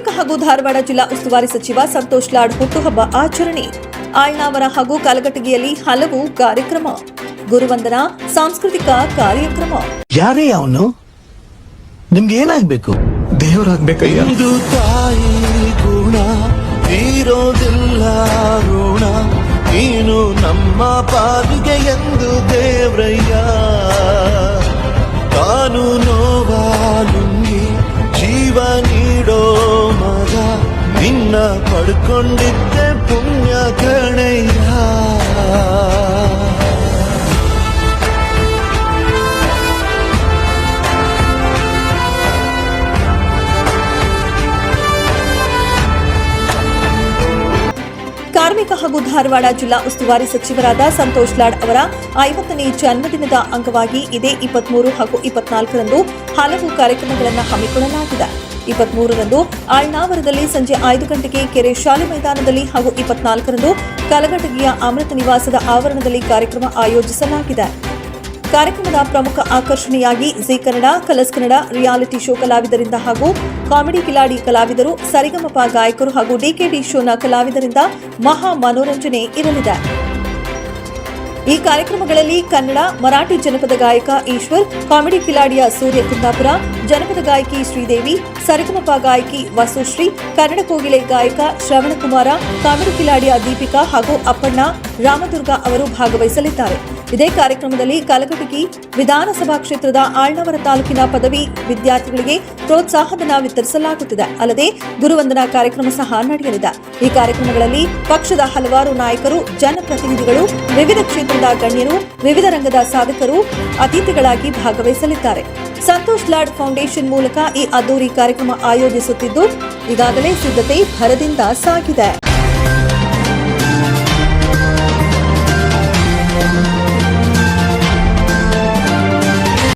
ಕಾರ್ಮಿಕ ಹಾಗೂ ಧಾರವಾಡ ಜಿಲ್ಲಾ ಉಸ್ತುವಾರಿ ಸಚಿವ ಸಂತೋಷ್ ಲಾಡ್ ಹುಟ್ಟುಹಬ್ಬ ಆಚರಣೆ. ಆಳ್ನಾವರ ಹಾಗೂ ಕಲಘಟಗಿಯಲ್ಲಿ ಹಲವು ಕಾರ್ಯಕ್ರಮ. ಗುರುವಂದನಾ ಸಾಂಸ್ಕೃತಿಕ ಕಾರ್ಯಕ್ರಮ. ಯಾರೇ ಅವನು? ನಿಮ್ಗೆ ಏನಾಗ್ಬೇಕು? ದೇವರಾಗ್ಬೇಕಯ್ಯ. ಇದು ತಾಯಿ ಗುಣ ತೀರೋದಿಲ್ಲ ಋಣ. ನೀನು ನಮ್ಮ ಪಾಲಿಗೆ ಎಂದು ದೇವ್ರಯ್ಯ. ನಿನ್ನ ಪಡ್ಕೊಂಡಿದ್ದೆ ಪುಣ್ಯ ಕಣಯ್ಯ. ಕಾರ್ಮಿಕ ಹಾಗೂ ಧಾರವಾಡ ಜಿಲ್ಲಾ ಉಸ್ತುವಾರಿ ಸಚಿವರಾದ ಸಂತೋಷ್ ಲಾಡ್ ಅವರ ಐವತ್ತನೇ ಜನ್ಮದಿನದ ಅಂಗವಾಗಿ ಇದೇ ಇಪ್ಪತ್ಮೂರು ಹಾಗೂ ಇಪ್ಪತ್ನಾಲ್ಕರಂದು ಹಲವು ಕಾರ್ಯಕ್ರಮಗಳನ್ನು ಹಮ್ಮಿಕೊಳ್ಳಲಾಗಿದೆ. ಇಪ್ಪತ್ಮೂರರಂದು ಆಳ್ನಾವರದಲ್ಲಿ ಸಂಜೆ ಐದು ಗಂಟೆಗೆ ಕೆರೆ ಶಾಲೆ ಮೈದಾನದಲ್ಲಿ ಹಾಗೂ ಇಪ್ಪತ್ನಾಲ್ಕರಂದು ಕಲಘಟಗಿಯ ಅಮೃತ ನಿವಾಸದ ಆವರಣದಲ್ಲಿ ಕಾರ್ಯಕ್ರಮ ಆಯೋಜಿಸಲಾಗಿದೆ. ಕಾರ್ಯಕ್ರಮದ ಪ್ರಮುಖ ಆಕರ್ಷಣೆಯಾಗಿ Zee Kannada, Colors Kannada, reality show ಕಲಾವಿದರಿಂದ ಹಾಗೂ ಕಾಮಿಡಿ ಕಿಲಾಡಿ ಕಲಾವಿದರು, ಸರಿಗಮಪ ಗಾಯಕರು ಹಾಗೂ ಡಿಕೆಡಿ ಶೋನ ಕಲಾವಿದರಿಂದ ಮಹಾ ಮನೋರಂಜನೆ ಇರಲಿದೆ. ಈ ಕಾರ್ಯಕ್ರಮಗಳಲ್ಲಿ ಕನ್ನಡ, ಮರಾಠಿ ಜನಪದ ಗಾಯಕ ಈಶ್ವರ್, ಕಾಮಿಡಿ ಕಿಲಾಡಿಯ ಸೂರ್ಯ ಕುಂದಾಪುರ, ಜನಪದ ಗಾಯಕಿ ಶ್ರೀದೇವಿ, ಸರಿಗಮಪ ಗಾಯಕಿ ವಸುಶ್ರೀ, ಕನ್ನಡ ಕೋಗಿಲೆ ಗಾಯಕ ಶ್ರವಣಕುಮಾರ, ಕಾಮಿಡಿ ಕಿಲಾಡಿಯ ದೀಪಿಕಾ ಹಾಗೂ ಅಪ್ಪಣ್ಣ ರಾಮದುರ್ಗ ಅವರು ಭಾಗವಹಿಸಲಿದ್ದಾರೆ. ಇದೇ ಕಾರ್ಯಕ್ರಮದಲ್ಲಿ ಕಲಘಟಗಿ ವಿಧಾನಸಭಾ ಕ್ಷೇತ್ರದ ಆಳ್ನವರ ತಾಲೂಕಿನ ಪದವಿ ವಿದ್ಯಾರ್ಥಿಗಳಿಗೆ ಪ್ರೋತ್ಸಾಹಧನ ವಿತರಿಸಲಾಗುತ್ತಿದೆ. ಅಲ್ಲದೆ ಗುರುವಂದನಾ ಕಾರ್ಯಕ್ರಮ ಸಹ ನಡೆಯಲಿದೆ. ಈ ಕಾರ್ಯಕ್ರಮಗಳಲ್ಲಿ ಪಕ್ಷದ ಹಲವಾರು ನಾಯಕರು, ಜನಪ್ರತಿನಿಧಿಗಳು, ವಿವಿಧ ಕ್ಷೇತ್ರದ ಗಣ್ಯರು, ವಿವಿಧ ರಂಗದ ಸಾಧಕರು, ಅತಿಥಿಗಳಾಗಿ ಭಾಗವಹಿಸಲಿದ್ದಾರೆ. ಸಂತೋಷ್ ಲಾಡ್ ಫೌಂಡೇಶನ್ ಮೂಲಕ ಈ ಅದ್ದೂರಿ ಕಾರ್ಯಕ್ರಮ ಆಯೋಜಿಸುತ್ತಿದ್ದು, ಈಗಾಗಲೇ ಸಿದ್ಧತೆ ಭರದಿಂದ ಸಾಗಿದೆ.